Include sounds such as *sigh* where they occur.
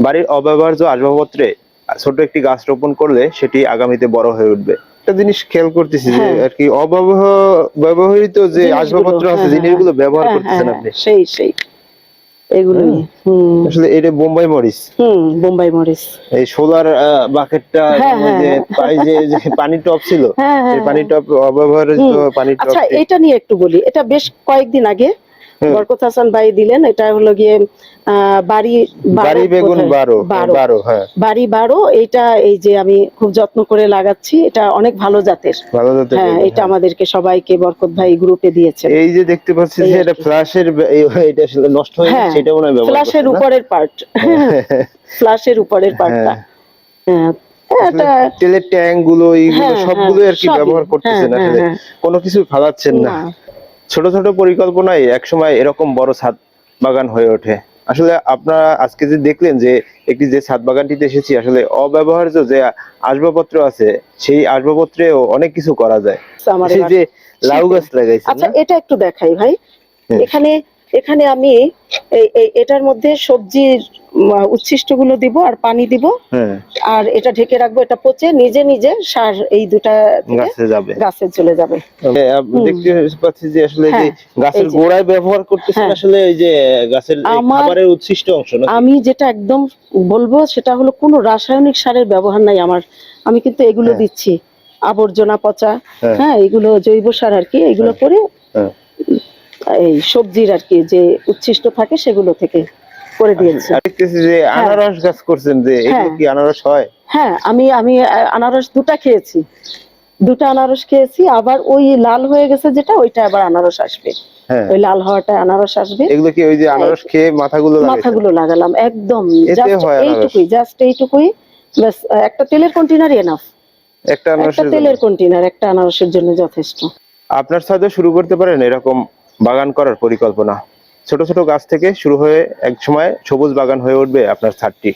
বাড়ির অব্যবহার্য আসবাবপত্রে ছোট একটি গাছ রোপণ করলে সেটি আগামীতে বড় হয়ে উঠবে একটা জিনিস খেয়াল করতেছি যে হ্যাঁ। আর কি ব্যবহৃত যে আসবাবপত্র আছে হ্যাঁ, জিনিসগুলো ব্যবহার হ্যাঁ, করতেছেন হ্যাঁ, আপনি সেই সেই এগুলোই হুম আসলে এটা বোম্বাই মরিচ হুম বোম্বাই মরিচ এই সোলার বাকেটটা যে। পাই যে পানি টপ ছিল এই পানি টপ অব্যবহৃত। পানি টপ আচ্ছা এটা নিয়ে একটু বলি এটা বেশ কয়েকদিন আগে। বরকত হাসান ভাই দিলেন এটা হলো গিয়ে বাড়ি বাড়ি বেগুন বোধহয়। বারো বারো। হ্যাঁ। বাড়ি বারো এইটা এই যে আমি খুব যত্ন করে লাগাচ্ছি এটা অনেক ভালো জাতের। ভালো জাতের হ্যাঁ এটা হ্যাঁ। আমাদেরকে সবাইকে বরকত ভাই গ্রুপে দিয়েছে এই যে দেখতে পাচ্ছি যে এটা। ফ্ল্যাশের এটা আসলে নষ্ট হয়ে হ্যাঁ, গেছে সেটা মনে হয় ফ্ল্যাশের উপরের পার্ট *laughs* ফ্ল্যাশের উপরের পার্টটা হ্যাঁ। হ্যাঁ তেলের ট্যাঙ্কগুলো এইগুলো হ্যাঁ, সবগুলো আর কি ব্যবহার করতেছেন হ্যাঁ, আসলে। হ্যাঁ, কোনো কিছু ফালাচ্ছেন না। ছোট ছোট পরিকল্পনায় একসময় এরকম বড় ছাদ বাগান হয়ে ওঠে। আসলে আপনারা আজকে যে দেখলেন যে একটি যে ছাদ বাগানটিতে এসেছি আসলে অব্যবহার্য যে আসবাবপত্র আছে সেই আসবাবপত্রেও অনেক কিছু করা যায়। এই যে লাউ গাছ লাগাইছেন আচ্ছা এটা একটু দেখাই ভাই। হ্যাঁ। এখানে এখানে আমি এটার মধ্যে সবজির উচ্ছিষ্টগুলো দিব আর পানি দিব হ্যাঁ আর এটা ঢেকে রাখব এটা পচে নিজে নিজে সার এই দুটা গাছে যাবে গাছে চলে যাবে। দেখতে পাচ্ছি যে আসলে যে হ্যাঁ, গাছের গোড়ায় ব্যবহার করতেছেন হ্যাঁ। আসলে এই যে গাছের খাবারের উচ্ছিষ্ট অংশ আমি যেটা একদম বলব সেটা হলো কোনো রাসায়নিক সারের ব্যবহার নাই আমার আমি কিন্তু এগুলো। দিচ্ছি আবর্জনা পচা হ্যাঁ। এগুলো জৈব সার আর কি এগুলো করে। এই সবজির আর কি যে উচ্ছিষ্ট থাকে সেগুলো থেকে করে দিয়েছি। দেখতেছি যে আনারস গাছ করছেন যে এগুলো হ্যাঁ। কি আনারস হয়? হ্যাঁ আমি আমি আনারস দুটা খেয়েছি। দুটা আনারস খেয়েছি আবার ওই লাল হয়ে গেছে যেটা ওইটা আবার আনারস আসবে। হ্যাঁ। ওই লাল হওয়াটা আনারস আসবে। এগুলো কি ওই যে আনারস খেয়ে মাথাগুলো মাথাগুলো লাগালাম একদম হয়। এইটুকুই জাস্ট এইটুকুই। ব্যাস একটা তেলের কন্টেনারই এনাফ একটা আনারসের তেলের। কন্টেনার একটা আনারসের জন্য যথেষ্ট। আপনার সাথে শুরু করতে পারেন এরকম বাগান করার পরিকল্পনা? ছোট ছোট গাছ থেকে শুরু হয়ে এক সময় সবুজ বাগান হয়ে উঠবে আপনার ছাদটি।